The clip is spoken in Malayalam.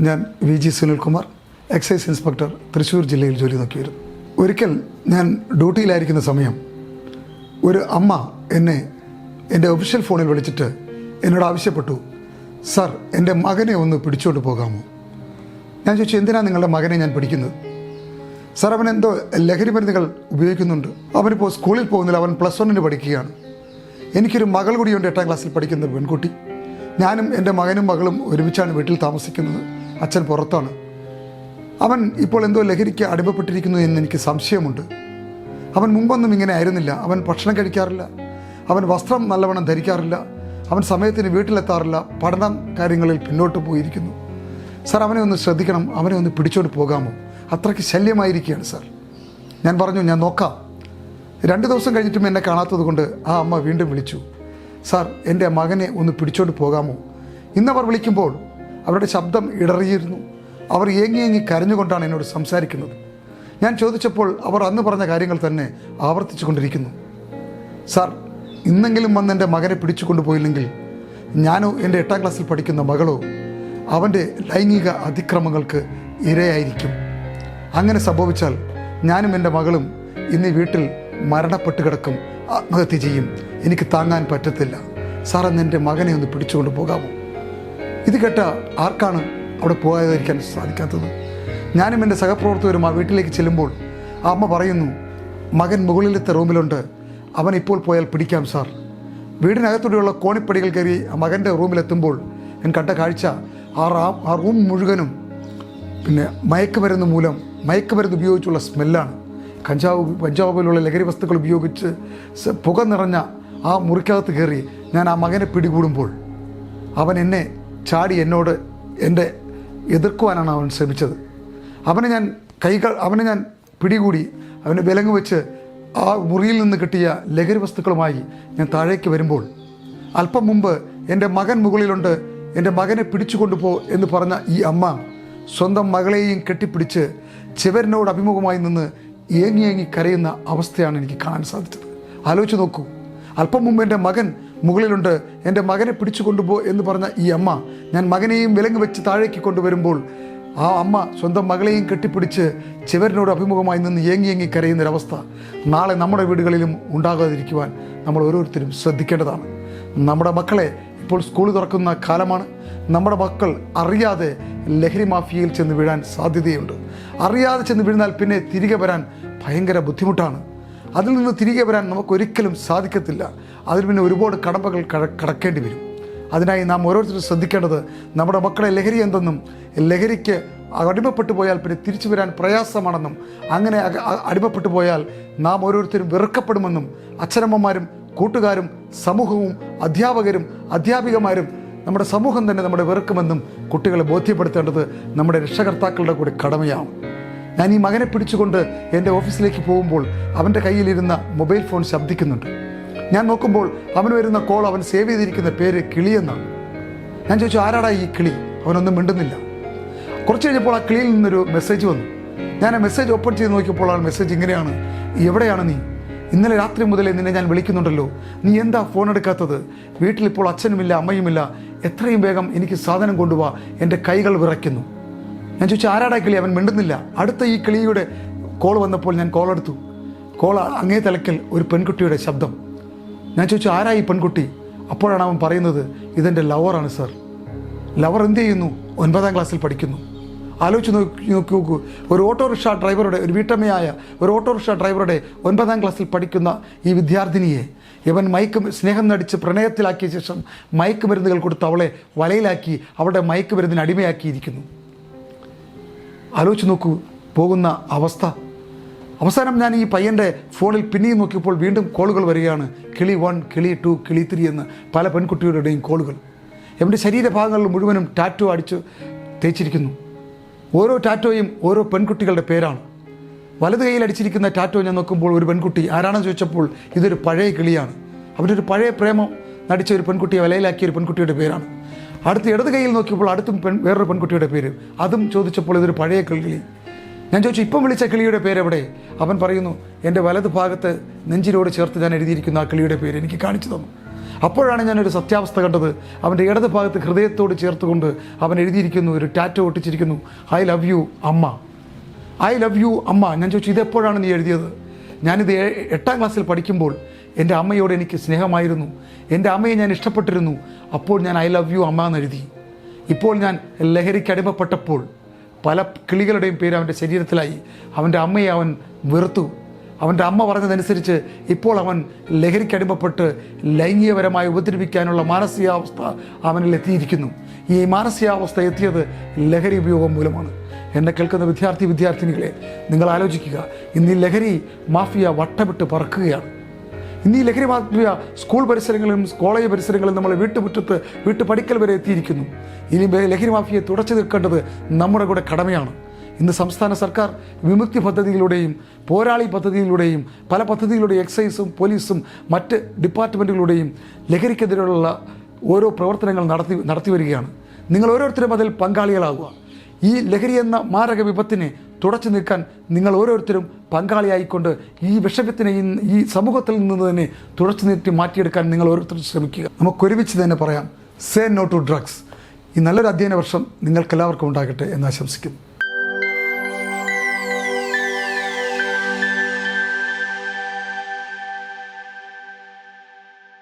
ഞാൻ V G Sunilkumar excise inspector Thrissur ജില്ലയിൽ ജോലി നോക്കിയിരുന്നു ഒരിക്കൽ ഞാൻ ഡ്യൂട്ടിയിലായിരിക്കുന്ന സമയം ഒരു അമ്മ എന്നെ എന്റെ ഒഫീഷ്യൽ ഫോണിൽ വിളിച്ചിട്ട് എന്നോട് ആവശ്യപ്പെട്ടു സർ എന്റെ മകനെ ഒന്ന് പിടിച്ചോണ്ട് പോകാമോ? ഞാൻ ചോദിച്ചു എന്തിനാണ് നിങ്ങളുടെ മകനെ ഞാൻ പിടിക്കുന്നത്? സർ അവൻ എന്തോ ലഹരി മരുന്നുകൾ ഉപയോഗിക്കുന്നുണ്ട്. അവനിപ്പോൾ സ്കൂളിൽ പോകുന്നില്ല അവൻ പ്ലസ് വണ്ണിന് പഠിക്കുകയാണ്. എനിക്കൊരു മകൾ കൂടിയുണ്ട് എട്ടാം ക്ലാസ്സിൽ പഠിക്കുന്ന പെൺകുട്ടി. ഞാനും എന്റെ മകനും മകളും ഒരുമിച്ചാണ് വീട്ടിൽ താമസിക്കുന്നത്. അച്ഛൻ പുറത്താണ്. അവൻ ഇപ്പോൾ എന്തോ ലഹരിക്ക് അടിമപ്പെട്ടിരിക്കുന്നു എന്ന് എനിക്ക് സംശയമുണ്ട്. അവൻ മുമ്പൊന്നും ഇങ്ങനെ ആയിരുന്നില്ല. അവൻ ഭക്ഷണം കഴിക്കാറില്ല. അവൻ വസ്ത്രം നല്ലവണ്ണം ധരിക്കാറില്ല. അവൻ സമയത്തിന് വീട്ടിലെത്താറില്ല. പഠനം കാര്യങ്ങളിൽ പിന്നോട്ട് പോയിരിക്കുന്നു. സാർ അവനെ ഒന്ന് ശ്രദ്ധിക്കണം. അവനെ ഒന്ന് പിടിച്ചോണ്ട് പോകാമോ? അത്രയ്ക്ക് ശല്യമായിരിക്കുകയാണ് സാർ. ഞാൻ പറഞ്ഞു ഞാൻ നോക്കാം. രണ്ട് ദിവസം കഴിഞ്ഞിട്ടും എന്നെ കാണാത്തത് കൊണ്ട് ആ അമ്മ വീണ്ടും വിളിച്ചു. സാർ എന്റെ മകനെ ഒന്ന് പിടിച്ചോണ്ട് പോകാമോ? ഇന്നവർ വിളിക്കുമ്പോൾ അവരുടെ ശബ്ദം ഇടറിയിരുന്നു. അവർ ഏങ്ങി ഏങ്ങി കരഞ്ഞുകൊണ്ടാണ് എന്നോട് സംസാരിക്കുന്നത്. ഞാൻ ചോദിച്ചപ്പോൾ അവർ അന്ന് പറഞ്ഞ കാര്യങ്ങൾ തന്നെ ആവർത്തിച്ചു കൊണ്ടിരിക്കുന്നു സാർ ഇന്നെങ്കിലും വന്ന് എന്റെ മകനെ പിടിച്ചു കൊണ്ടുപോയില്ലെങ്കിൽ ഞാനോ എന്റെ എട്ടാം ക്ലാസ്സിൽ പഠിക്കുന്ന മകളോ അവന്റെ ലൈംഗിക അതിക്രമങ്ങൾക്ക് ഇരയായിരിക്കും. അങ്ങനെ സംഭവിച്ചാൽ ഞാനും എന്റെ മകളും ഇന്ന് വീട്ടിൽ മരണപ്പെട്ട് കിടക്കും. ആത്മഹത്യ ചെയ്യും. എനിക്ക് താങ്ങാൻ പറ്റത്തില്ല. സാർ അന്ന് എന്റെ മകനെ ഒന്ന് പിടിച്ചുകൊണ്ട് പോകാമോ? ഇത് കേട്ട ആർക്കാണ് അവിടെ പോകാതിരിക്കാൻ സാധിക്കാത്തത്? ഞാനും എന്റെ സഹപ്രവർത്തകരും ആ വീട്ടിലേക്ക് ചെല്ലുമ്പോൾ ആ അമ്മ പറയുന്നു മകൻ മുകളിലത്തെ റൂമിലുണ്ട്. അവൻ ഇപ്പോൾ പോയാൽ പിടിക്കാം സാർ. വീടിനകത്തൂടെയുള്ള കോണിപ്പടികൾ കയറി ആ മകന്റെ റൂമിലെത്തുമ്പോൾ ഞാൻ കണ്ട കാഴ്ച ആ റാ ആ റൂം മുഴുവനും പിന്നെ മയക്കുമരുന്ന് മൂലം മയക്കുമരുന്ന് ഉപയോഗിച്ചുള്ള സ്മെല്ലാണ്. കഞ്ചാവ് കഞ്ചാവ് പോലുള്ള ലഹരി വസ്തുക്കൾ ഉപയോഗിച്ച് പുക നിറഞ്ഞ ആ മുറിക്കകത്ത് കയറി ഞാൻ ആ മകനെ പിടികൂടുമ്പോൾ അവൻ എന്നെ ചാടി എന്നോട് എന്റെ എതിർക്കുവാനാണ് അവൻ ശ്രമിച്ചത്. അവനെ ഞാൻ കൈകൾ അവനെ ഞാൻ പിടികൂടി അവനെ വിലങ്ങ് വെച്ച് ആ മുറിയിൽ നിന്ന് കിട്ടിയ ലഹരി വസ്തുക്കളുമായി ഞാൻ താഴേക്ക് വരുമ്പോൾ അല്പം മുമ്പ് എന്റെ മകൻ മുകളിലുണ്ട് എന്റെ മകനെ പിടിച്ചു കൊണ്ടുപോ എന്ന് പറഞ്ഞ ഈ അമ്മ സ്വന്തം മകളെയും കെട്ടിപ്പിടിച്ച് ചിവരനോട് അഭിമുഖമായി നിന്ന് ഏങ്ങി ഏങ്ങി കരയുന്ന അവസ്ഥയാണ് എനിക്ക് കാണാൻ സാധിച്ചത്. ആലോചിച്ച് നോക്കൂ അല്പം മുമ്പ് എന്റെ മകൻ മുകളിലുണ്ട്. എന്റെ മകനെ പിടിച്ചു കൊണ്ടുപോ എന്ന് പറഞ്ഞ ഈ അമ്മ ഞാൻ മകനെയും വിലങ്ങ് വെച്ച് താഴേക്ക് കൊണ്ടുവരുമ്പോൾ ആ അമ്മ സ്വന്തം മകളെയും കെട്ടിപ്പിടിച്ച് ചിവരനോട് അഭിമുഖമായി നിന്ന് ഏങ്ങി ഏങ്ങി കരയുന്നൊരവസ്ഥ നാളെ നമ്മുടെ വീടുകളിലും ഉണ്ടാകാതിരിക്കുവാൻ നമ്മൾ ഓരോരുത്തരും ശ്രദ്ധിക്കേണ്ടതാണ്. നമ്മുടെ മക്കളെ ഇപ്പോൾ സ്കൂൾ തുറക്കുന്ന കാലമാണ്. നമ്മുടെ മക്കൾ അറിയാതെ ലഹരി മാഫിയയിൽ ചെന്ന് വീഴാൻ സാധ്യതയുണ്ട്. അറിയാതെ ചെന്ന് വീഴുന്നാൽ പിന്നെ തിരികെ വരാൻ ഭയങ്കര ബുദ്ധിമുട്ടാണ്. അതിൽ നിന്ന് തിരികെ വരാൻ നമുക്ക് ഒരിക്കലും സാധിക്കത്തില്ല. അതിന് പിന്നെ ഒരുപാട് കടമ്പകൾ കടക്കേണ്ടി വരും. അതിനായി നാം ഓരോരുത്തരും ശ്രദ്ധിക്കേണ്ടത് നമ്മുടെ മക്കളെ ലഹരി എന്തെന്നും ലഹരിക്ക് അടിമപ്പെട്ടു പോയാൽ പിന്നെ തിരിച്ചു വരാൻ പ്രയാസമാണെന്നും അങ്ങനെ അടിമപ്പെട്ടു പോയാൽ നാം ഓരോരുത്തരും വെറുക്കപ്പെടുമെന്നും അച്ഛനമ്മമാരും കൂട്ടുകാരും സമൂഹവും അധ്യാപകരും അധ്യാപികമാരും നമ്മുടെ സമൂഹം തന്നെ നമ്മുടെ വെറുക്കുമെന്നും കുട്ടികളെ ബോധ്യപ്പെടുത്തേണ്ടത് നമ്മുടെ രക്ഷകർത്താക്കളുടെ കൂടി കടമയാണ്. ഞാൻ ഈ മകനെ പിടിച്ചുകൊണ്ട് എന്റെ ഓഫീസിലേക്ക് പോകുമ്പോൾ അവന്റെ കയ്യിലിരുന്ന മൊബൈൽ ഫോൺ ശബ്ദിക്കുന്നുണ്ട്. ഞാൻ നോക്കുമ്പോൾ അവന് വരുന്ന കോൾ അവൻ സേവ് ചെയ്തിരിക്കുന്ന പേര് കിളിയെന്നാണ് ഞാൻ ചോദിച്ചു ആരാടാ ഈ കിളി? അവനൊന്നും മിണ്ടുന്നില്ല. കുറച്ച് കഴിഞ്ഞപ്പോൾ ആ കിളിയിൽ നിന്നൊരു മെസ്സേജ് വന്നു. ഞാൻ ആ മെസ്സേജ് ഓപ്പൺ ചെയ്ത് നോക്കിയപ്പോൾ ആ മെസ്സേജ് ഇങ്ങനെയാണ്. എവിടെയാണ് നീ? ഇന്നലെ രാത്രി മുതലേ നിന്നെ ഞാൻ വിളിക്കുന്നുണ്ടല്ലോ. നീ എന്താ ഫോൺ എടുക്കാത്തത്? വീട്ടിലിപ്പോൾ അച്ഛനുമില്ല അമ്മയുമില്ല. എത്രയും വേഗം എനിക്ക് സാധനം കൊണ്ടുപോവാ എന്റെ കൈകൾ വിറയ്ക്കുന്നു. ഞാൻ ചോദിച്ചു ആരാടാ കിളി? അവൻ മിണ്ടുന്നില്ല. അടുത്ത ഈ കിളിയുടെ കോൾ വന്നപ്പോൾ ഞാൻ കോൾ എടുത്തു. കോൾ അങ്ങേ തലക്കൽ ഒരു പെൺകുട്ടിയുടെ ശബ്ദം. ഞാൻ ചോദിച്ചു ആരാ ഈ പെൺകുട്ടി? അപ്പോഴാണ് അവൻ പറയുന്നത് ഇതെന്റെ ലവറാണ് സർ ലവർ എന്ത് ചെയ്യുന്നു? ഒൻപതാം ക്ലാസ്സിൽ പഠിക്കുന്നു. ആലോചിച്ച് നോക്കി നോക്കി ഒരു ഓട്ടോറിക്ഷ ഡ്രൈവറുടെ ഒരു വീട്ടമ്മയായ ഒരു ഓട്ടോറിക്ഷ ഡ്രൈവറുടെ ഒൻപതാം ക്ലാസ്സിൽ പഠിക്കുന്ന ഈ വിദ്യാർത്ഥിനിയെ ഇവൻ മയക്ക് സ്നേഹം നടിച്ച് പ്രണയത്തിലാക്കിയ ശേഷം മയക്കുമരുന്നുകൾ കൊടുത്ത് അവളെ വലയിലാക്കി അവളുടെ മയക്കുമരുന്നിന് അടിമയാക്കിയിരിക്കുന്നു. ആലോചിച്ച് നോക്കൂ പോകുന്ന അവസ്ഥ. അവസാനം ഞാൻ ഈ പയ്യന്റെ ഫോണിൽ പിന്നെയും നോക്കിയപ്പോൾ വീണ്ടും കോളുകൾ വരികയാണ്. കിളി വൺ കിളി ടു കിളി ത്രീ എന്ന് പല പെൺകുട്ടികളുടെയും കോളുകൾ. എന്റെ ശരീരഭാഗങ്ങളിൽ മുഴുവനും ടാറ്റോ അടിച്ച് തേച്ചിരിക്കുന്നു. ഓരോ ടാറ്റോയും ഓരോ പെൺകുട്ടികളുടെ പേരാണ്. വലത് കൈയിൽ അടിച്ചിരിക്കുന്ന ടാറ്റോ ഞാൻ നോക്കുമ്പോൾ ഒരു പെൺകുട്ടി ആരാണെന്ന് ചോദിച്ചപ്പോൾ ഇതൊരു പഴയ കിളിയാണ്. അവരൊരു പഴയ പ്രേമം നടിച്ച ഒരു പെൺകുട്ടിയെ വലയിലാക്കിയ ഒരു പെൺകുട്ടിയുടെ പേരാണ്. അടുത്ത് ഇടത് കയ്യിൽ നോക്കിയപ്പോൾ അടുത്തും പെൺ വേറൊരു പെൺകുട്ടിയുടെ പേര്. അതും ചോദിച്ചപ്പോൾ ഇതൊരു പഴയ കിളി ഞാൻ ചോദിച്ചു ഇപ്പം വിളിച്ച കിളിയുടെ പേരെവിടെ? അവൻ പറയുന്നു എന്റെ വലത് ഭാഗത്ത് നെഞ്ചിനോട് ചേർത്ത് ഞാൻ എഴുതിയിരിക്കുന്ന ആ കിളിയുടെ പേര് എനിക്ക് കാണിച്ചു തന്നു. അപ്പോഴാണ് ഞാനൊരു സത്യാവസ്ഥ കണ്ടത്. അവന്റെ ഇടത് ഭാഗത്ത് ഹൃദയത്തോട് ചേർത്തുകൊണ്ട് അവൻ എഴുതിയിരിക്കുന്നു ഒരു tattoo ഒട്ടിച്ചിരിക്കുന്നു I love you amma. I love you amma. ഞാൻ ചോദിച്ചു ഇതെപ്പോഴാണ് നീ എഴുതിയത്? ഞാനിത് എട്ടാം ക്ലാസ്സിൽ പഠിക്കുമ്പോൾ എന്റെ അമ്മയോട് എനിക്ക് സ്നേഹമായിരുന്നു. എന്റെ അമ്മയെ ഞാൻ ഇഷ്ടപ്പെട്ടിരുന്നു. അപ്പോൾ ഞാൻ ഐ ലവ് യു അമ്മ എന്ന് എഴുതി ഇപ്പോൾ ഞാൻ ലഹരിക്ക് അടിമപ്പെട്ടപ്പോൾ പല കിളികളുടെയും പേര് അവന്റെ ശരീരത്തിലായി. അവന്റെ അമ്മയെ അവൻ വെറുത്തു. അവന്റെ അമ്മ പറഞ്ഞതനുസരിച്ച് ഇപ്പോൾ അവൻ ലഹരിക്ക് അടിമപ്പെട്ട് ലൈംഗികപരമായി ഉപദ്രവിക്കാനുള്ള മാനസികാവസ്ഥ അവനിൽ എത്തിയിരിക്കുന്നു. ഈ മാനസികാവസ്ഥ എത്തിയത് ലഹരി ഉപയോഗം മൂലമാണ്. എന്നെ കേൾക്കുന്ന വിദ്യാർത്ഥി വിദ്യാർത്ഥിനികളെ നിങ്ങൾ ആലോചിക്കുക. ഇന്ന് ഈ ലഹരി മാഫിയ വട്ടമിട്ട് പറക്കുകയാണ്. ഇന്ന് ഈ ലഹരി സ്കൂൾ പരിസരങ്ങളിലും കോളേജ് പരിസരങ്ങളിലും നമ്മൾ വീട്ടുമുറ്റത്ത് വീട്ടു പഠിക്കൽ വരെ എത്തിയിരിക്കുന്നു. ഇനി ലഹരി മാഫിയെ തുടച്ചു നിൽക്കേണ്ടത് നമ്മുടെ കൂടെ കടമയാണ്. ഇന്ന് സംസ്ഥാന സർക്കാർ വിമുക്തി പദ്ധതിയിലൂടെയും പോരാളി പദ്ധതിയിലൂടെയും പല പദ്ധതികളുടെയും എക്സൈസും പോലീസും മറ്റ് ഡിപ്പാർട്ട്മെന്റുകളുടെയും ലഹരിക്കെതിരെയുള്ള ഓരോ പ്രവർത്തനങ്ങൾ നടത്തി നടത്തി വരികയാണ്. നിങ്ങൾ ഓരോരുത്തരും അതിൽ പങ്കാളികളാകുക ഈ ലഹരി എന്ന മാരക വിപത്തിനെ തുടച്ചു നിൽക്കാൻ നിങ്ങൾ ഓരോരുത്തരും പങ്കാളിയായിക്കൊണ്ട് ഈ വിഷയത്തിനെ ഈ സമൂഹത്തിൽ നിന്ന് തന്നെ തുടച്ചു നിർത്തി മാറ്റിയെടുക്കാൻ നിങ്ങൾ ഓരോരുത്തരും ശ്രമിക്കുക. നമുക്കൊരുമിച്ച് തന്നെ പറയാം സേ നോ ടു ഡ്രഗ്സ് ഈ നല്ലൊരു അധ്യയന വർഷം നിങ്ങൾക്കെല്ലാവർക്കും ഉണ്ടാകട്ടെ എന്ന് ആശംസിക്കുന്നു.